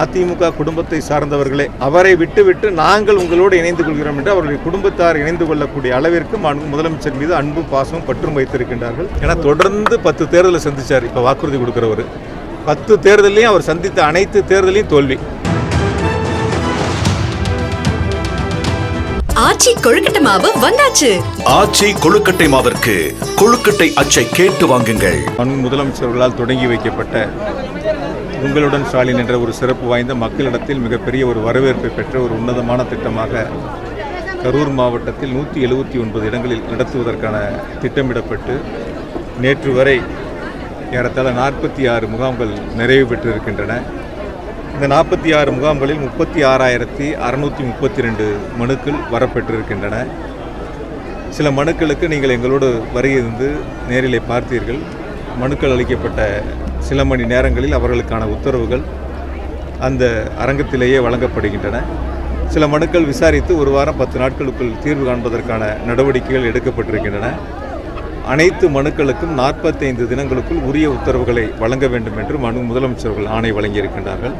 அதிமுக குடும்பத்தை சார்ந்தவர்களே அவரை விட்டுவிட்டு நாங்கள் உங்களோடு இணைந்து கொள்கிறோம் என்று அவருடைய குடும்பத்தார் இணைந்து கொள்ளக்கூடிய அளவிற்கு முதலமைச்சர் மீது அன்பு பாசமும் பற்றும் வைத்திருக்கின்றார்கள். ஏன்னா தொடர்ந்து பத்து தேர்தலை சந்திச்சார் இப்போ வாக்குறுதி கொடுக்கிறவர். பத்து தேர்தலையும் அவர் சந்தித்த அனைத்து தேர்தலையும் தோல்வி. ஆச்சி கொழுக்கட்டை மாவு வந்தாச்சு. ஆச்சி கொழுக்கட்டை மாவிற்கு கொழுக்கட்டை அச்சை கேட்டு வாங்குங்கள். முதலமைச்சர்களால் தொடங்கி வைக்கப்பட்ட உங்களுடன் ஸ்டாலின் என்ற ஒரு சிறப்பு வாய்ந்த மக்களிடத்தில் மிகப்பெரிய ஒரு வரவேற்பை பெற்ற ஒரு உன்னதமான திட்டமாக கரூர் மாவட்டத்தில் நூற்றி எழுபத்தி ஒன்பது இடங்களில் நடத்துவதற்கான திட்டமிடப்பட்டு நேற்று வரை ஏறத்தாழ நாற்பத்தி ஆறு முகாம்கள் நிறைவு பெற்றிருக்கின்றன. இந்த நாற்பத்தி ஆறு முகாம்களில் முப்பத்தி ஆறாயிரத்தி அறுநூற்றி முப்பத்தி ரெண்டு மனுக்கள் வரப்பெற்றிருக்கின்றன. சில மனுக்களுக்கு நீங்கள் எங்களோடு வருகிருந்து நேரிலே பார்த்தீர்கள். மனுக்கள் அளிக்கப்பட்ட சில மணி நேரங்களில் அவர்களுக்கான உத்தரவுகள் அந்த அரங்கத்திலேயே வழங்கப்படுகின்றன. சில மனுக்கள் விசாரித்து ஒரு வாரம் பத்து நாட்களுக்குள் தீர்வு காண்பதற்கான நடவடிக்கைகள் எடுக்கப்பட்டிருக்கின்றன. அனைத்து மனுக்களுக்கும் நாற்பத்தைந்து தினங்களுக்குள் உரிய உத்தரவுகளை வழங்க வேண்டும் என்று மனு முதலமைச்சர்கள் ஆணை வழங்கியிருக்கின்றார்கள்.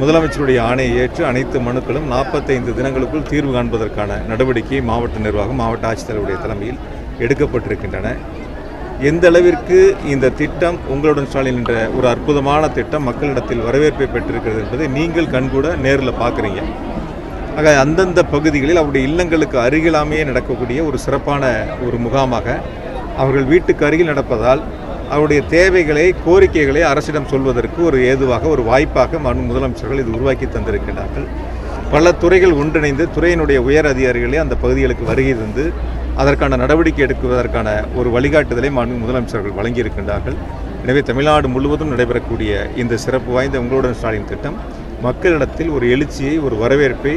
முதலமைச்சருடைய ஆணையை ஏற்று அனைத்து மனுக்களும் நாற்பத்தைந்து தினங்களுக்குள் தீர்வு காண்பதற்கான நடவடிக்கை மாவட்ட நிர்வாகம் மாவட்ட ஆட்சித்தலைவருடைய தலைமையில் எடுக்கப்பட்டிருக்கின்றன. எந்த அளவிற்கு இந்த திட்டம் உங்களுடன் ஸ்டாலின் என்ற ஒரு அற்புதமான திட்டம் மக்களிடத்தில் வரவேற்பை பெற்றிருக்கிறது என்பதை நீங்கள் கண்கூட நேரில் பார்க்குறீங்க. ஆக அந்தந்த பகுதிகளில் அவருடைய இல்லங்களுக்கு அருகிலாமையே நடக்கக்கூடிய ஒரு சிறப்பான ஒரு முகாமாக அவர்கள் வீட்டுக்கு அருகில் நடப்பதால் அவருடைய தேவைகளை கோரிக்கைகளை அரசிடம் சொல்வதற்கு ஒரு ஏதுவாக ஒரு வாய்ப்பாக முதலமைச்சர்கள் இது உருவாக்கி தந்திருக்கிறார்கள் பல துறைகள் ஒன்றிணைந்து துறையினுடைய உயர் அதிகாரிகளே அந்த பகுதிகளுக்கு வருகை தந்து அதற்கான நடவடிக்கை எடுக்குவதற்கான ஒரு வழிகாட்டுதலை மாண்பு முதலமைச்சர்கள் வழங்கியிருக்கின்றார்கள். எனவே தமிழ்நாடு முழுவதும் நடைபெறக்கூடிய இந்த சிறப்பு வாய்ந்த உங்களுடன் ஸ்டாலின் திட்டம் மக்களிடத்தில் ஒரு எழுச்சியை ஒரு வரவேற்பை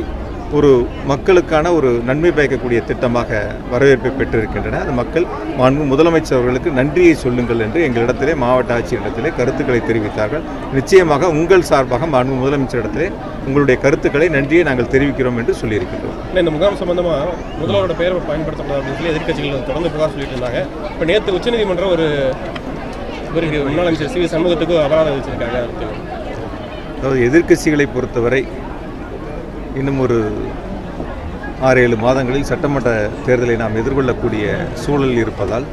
ஒரு மக்களுக்கான ஒரு நன்மை பயக்கக்கூடிய திட்டமாக வரவேற்பை பெற்றிருக்கின்றன. அந்த மக்கள் மாண்பு முதலமைச்சர் அவர்களுக்கு நன்றியை சொல்லுங்கள் என்று எங்களிடத்திலே மாவட்ட ஆட்சியரிடத்திலே கருத்துக்களை தெரிவித்தார்கள். நிச்சயமாக உங்கள் சார்பாக மாண்பு முதலமைச்சரிடத்திலே உங்களுடைய கருத்துக்களை நன்றியை நாங்கள் தெரிவிக்கிறோம் என்று சொல்லியிருக்கின்றோம். இல்லை, இந்த முகாம் சம்பந்தமா முதல்வரோட பெயரை பயன்படுத்தக்கூடாது அப்படின்னு சொல்லி எதிர்க்கட்சிகள் தொடர்ந்து புகார் சொல்லிட்டு இருந்தாங்க இப்போ நேற்று உச்சநீதிமன்றம் ஒரு இவருக்கு முன்னாள் அமைச்சர் சி சண்முகத்துக்கு அபராதம் விதிச்சிருக்காங்க. அதுக்கு அதாவது எதிர்க்கட்சிகளை பொறுத்தவரை இன்னும் ஒரு ஆறு ஏழு மாதங்களில் சட்டமன்ற தேர்தலை நாம் எதிர்கொள்ளக்கூடிய சூழல் இருப்பதால்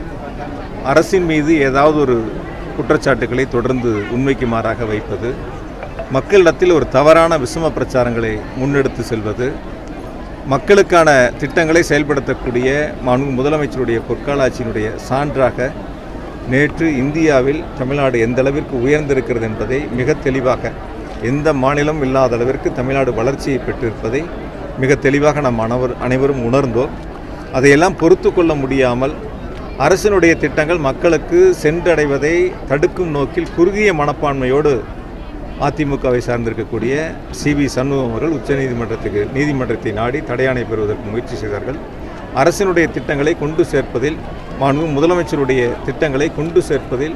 அரசின் மீது ஏதாவது ஒரு குற்றச்சாட்டுகளை தொடர்ந்து உண்மைக்கு மாறாக வைப்பது மக்களிடத்தில் ஒரு தவறான விசம பிரச்சாரங்களை முன்னெடுத்து செல்வது மக்களுக்கான திட்டங்களை செயல்படுத்தக்கூடிய மாண்பு முதலமைச்சருடைய பொற்காலாட்சியினுடைய சான்றாக நேற்று இந்தியாவில் தமிழ்நாடு எந்த அளவிற்கு உயர்ந்திருக்கிறது என்பதை மிக தெளிவாக எந்த மாநிலம் இல்லாத அளவிற்கு தமிழ்நாடு வளர்ச்சியை பெற்றிருப்பதை மிக தெளிவாக நம் அனைவர் அனைவரும் உணர்ந்தோம். அதையெல்லாம் பொறுத்து கொள்ள முடியாமல் அரசினுடைய திட்டங்கள் மக்களுக்கு சென்றடைவதை தடுக்கும் நோக்கில் குறுகிய மனப்பான்மையோடு அதிமுகவை சார்ந்திருக்கக்கூடிய சிவி சண்முகம் அவர்கள் உச்சநீதிமன்றத்துக்கு நீதிமன்றத்தை நாடி தடையாணை பெறுவதற்கு முயற்சி செய்தார்கள். அரசினுடைய திட்டங்களை கொண்டு சேர்ப்பதில் மாண்பு முதலமைச்சருடைய திட்டங்களை கொண்டு சேர்ப்பதில்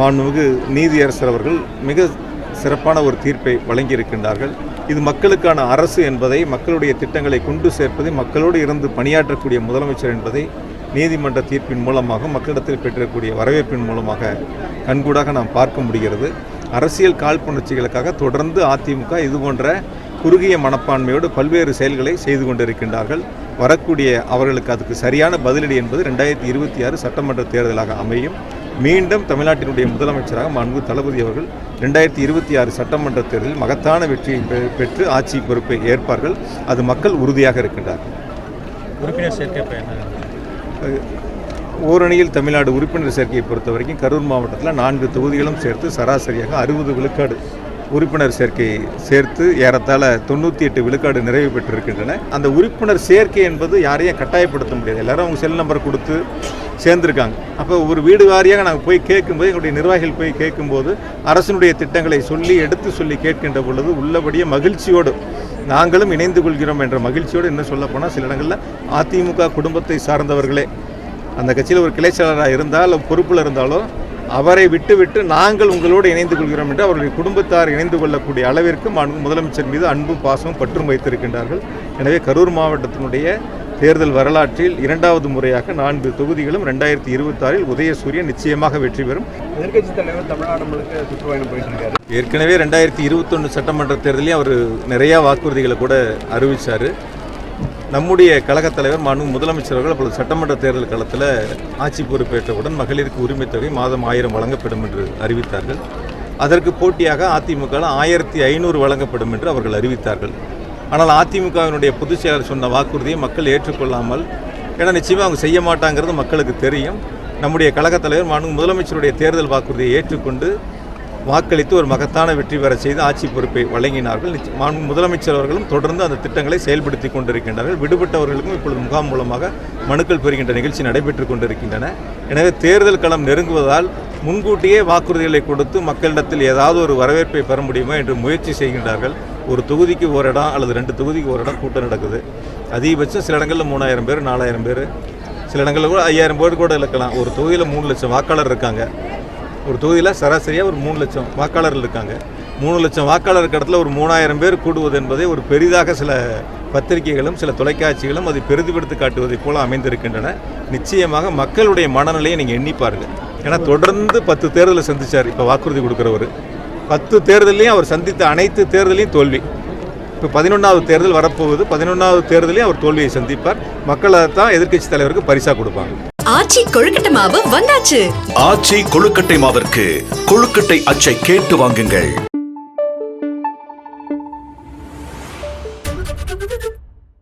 மாண்புமிகு நீதியரசர் அவர்கள் மிக சிறப்பான ஒரு தீர்ப்பை வழங்கியிருக்கின்றார்கள். இது மக்களுக்கான அரசு என்பதை மக்களுடைய திட்டங்களை கொண்டு சேர்ப்பதை மக்களோடு இருந்து பணியாற்றக்கூடிய முதலமைச்சர் என்பதை நீதிமன்ற தீர்ப்பின் மூலமாக மக்களிடத்தில் பெற்றிருக்கக்கூடிய வரவேற்பின் மூலமாக கண்கூடாக நாம் பார்க்க முடிகிறது. அரசியல் காழ்ப்புணர்ச்சிகளுக்காக தொடர்ந்து அதிமுக இது போன்ற குறுகிய மனப்பான்மையோடு பல்வேறு செயல்களை செய்து கொண்டிருக்கின்றார்கள். வரக்கூடிய அவர்களுக்கு அதுக்கு சரியான பதிலடி என்பது ரெண்டாயிரத்தி இருபத்தி ஆறு சட்டமன்ற தேர்தலாக அமையும். மீண்டும் தமிழ்நாட்டினுடைய முதலமைச்சராக மாண்பு தளபதி அவர்கள் ரெண்டாயிரத்தி இருபத்தி ஆறு சட்டமன்ற தேர்தலில் மகத்தான வெற்றியை பெற்று ஆட்சி பொறுப்பை ஏற்பார்கள். அது மக்கள் உறுதியாக இருக்கின்றார்கள். உறுப்பினர் சேர்க்கை ஓரணியில் தமிழ்நாடு உறுப்பினர் சேர்க்கையை பொறுத்த வரைக்கும் கரூர் மாவட்டத்தில் நான்கு தொகுதிகளும் சேர்த்து சராசரியாக அறுபது விழுக்காடு உறுப்பினர் சேர்க்கையை சேர்த்து ஏறத்தாழ தொண்ணூற்றி எட்டு விழுக்காடு நிறைவு பெற்றிருக்கின்றன. அந்த உறுப்பினர் சேர்க்கை என்பது யாரையும் கட்டாயப்படுத்த முடியாது. எல்லாரும் அவங்க செல் நம்பர் கொடுத்து சேர்ந்துருக்காங்க. அப்போ ஒரு வீடு வாரியாக நாங்கள் போய் கேட்கும்போது எங்களுடைய நிர்வாகிகள் போய் கேட்கும்போது அரசினுடைய திட்டங்களை சொல்லி எடுத்து சொல்லி கேட்கின்ற பொழுது உள்ளபடியே மகிழ்ச்சியோடு நாங்களும் இணைந்து கொள்கிறோம் என்ற மகிழ்ச்சியோடு என்ன சொல்ல போனால் சில இடங்களில் அதிமுக குடும்பத்தை சார்ந்தவர்களே அந்த கட்சியில் ஒரு கிளை செயலராக இருந்தால் பொறுப்பில் இருந்தாலும் அவரை விட்டுவிட்டு நாங்கள் உங்களோடு இணைந்து கொள்கிறோம் என்று அவருடைய குடும்பத்தார் இணைந்து கொள்ளக்கூடிய அளவிற்கு முதலமைச்சர் மீது அன்பும் பாசமும் பற்றும் வைத்திருக்கின்றார்கள். எனவே கரூர் மாவட்டத்தினுடைய தேர்தல் வரலாற்றில் இரண்டாவது முறையாக நான்கு தொகுதிகளும் ரெண்டாயிரத்தி இருபத்தாறில் உதயசூரியன் நிச்சயமாக வெற்றி பெறும். எதிர்க்கட்சி தலைவர் தமிழ்நாடு முழுக்க சுற்றுப்பயணம் போயிட்டு இருக்காரு ஏற்கனவே ரெண்டாயிரத்தி இருபத்தொன்று சட்டமன்ற தேர்தலையும் அவர் நிறையா வாக்குறுதிகளை கூட அறிவித்தார் நம்முடைய கழகத் தலைவர் மாண்பு முதலமைச்சர் அவர்கள் அப்பொழுது சட்டமன்ற தேர்தல் காலத்தில் ஆட்சி பொறுப்பேற்றவுடன் மகளிருக்கு உரிமைத் தொகை மாதம் ஆயிரம் வழங்கப்படும் என்று அறிவித்தார்கள். அதற்கு போட்டியாக அதிமுக ஆயிரத்தி ஐநூறு வழங்கப்படும் என்று அவர்கள் அறிவித்தார்கள். ஆனால் அதிமுகவினுடைய பொதுச் செயலர் சொன்ன வாக்குறுதியை மக்கள் ஏற்றுக்கொள்ளாமல் ஏன்னா நிச்சயமாக அவங்க செய்ய மாட்டாங்கிறது மக்களுக்கு தெரியும். நம்முடைய கழகத் தலைவர் மாண்பு முதலமைச்சருடைய தேர்தல் வாக்குறுதியை ஏற்றுக்கொண்டு வாக்களித்து ஒரு மகத்தான வெற்றி பெற செய்து ஆட்சி பொறுப்பை வழங்கினார்கள். நிச்ச- மாண்பு முதலமைச்சர் அவர்களும் தொடர்ந்து அந்த திட்டங்களை செயல்படுத்தி கொண்டிருக்கின்றார்கள் விடுபட்டவர்களுக்கும் இப்பொழுது முகாம் மூலமாக மனுக்கள் பெறுகின்ற நிகழ்ச்சி நடைபெற்றுக் கொண்டிருக்கின்றன. எனவே தேர்தல் களம் நெருங்குவதால் முன்கூட்டியே வாக்குறுதிகளை கொடுத்து மக்களிடத்தில் ஏதாவது ஒரு வரவேற்பை பெற முடியுமா என்று முயற்சி செய்கின்றார்கள். ஒரு தொகுதிக்கு ஒரு இடம் அல்லது ரெண்டு தொகுதிக்கு ஒரு இடம் கூட்டம் நடக்குது. அதிகபட்சம் சில இடங்களில் மூணாயிரம் பேர் நாலாயிரம் பேர். சில இடங்களில் கூட ஐயாயிரம் பேர் கூட இருக்கலாம். ஒரு தொகுதியில் மூணு லட்சம் வாக்காளர் இருக்காங்க. ஒரு தொகுதியில் சராசரியாக ஒரு மூணு லட்சம் வாக்காளர்கள் இருக்காங்க. மூணு லட்சம் வாக்காளர் இருக்க இடத்துல ஒரு மூணாயிரம் பேர் கூடுவது என்பதை ஒரு பெரிதாக சில பத்திரிகைகளும் சில தொலைக்காட்சிகளும் அதை பெரிதுபடுத்தி காட்டுவதை போல அமைந்திருக்கின்றன. நிச்சயமாக மக்களுடைய மனநிலையை நீங்கள் எண்ணி பாருங்க. ஏன்னா தொடர்ந்து பத்து தேர்தலை சந்திச்சார் இப்போ வாக்குறுதி கொடுக்குறவர். பத்து தேர்தலையும் அவர் சந்தித்த அனைத்து தேர்தலையும் தோல்வி. இப்போ பதினொன்றாவது தேர்தல் வரப்போகுது. பதினொன்றாவது தேர்தலையும் அவர் தோல்வியை சந்திப்பார். மக்கள் அதைத்தான் எதிர்க்கட்சி தலைவருக்கு பரிசாக கொடுப்பாங்க. ஆச்சி கொழுக்கட்டை மாவு வந்தாச்சு. ஆச்சி கொழுக்கட்டை மாவிற்கு கொழுக்கட்டை அச்சை கேட்டு வாங்குங்கள்.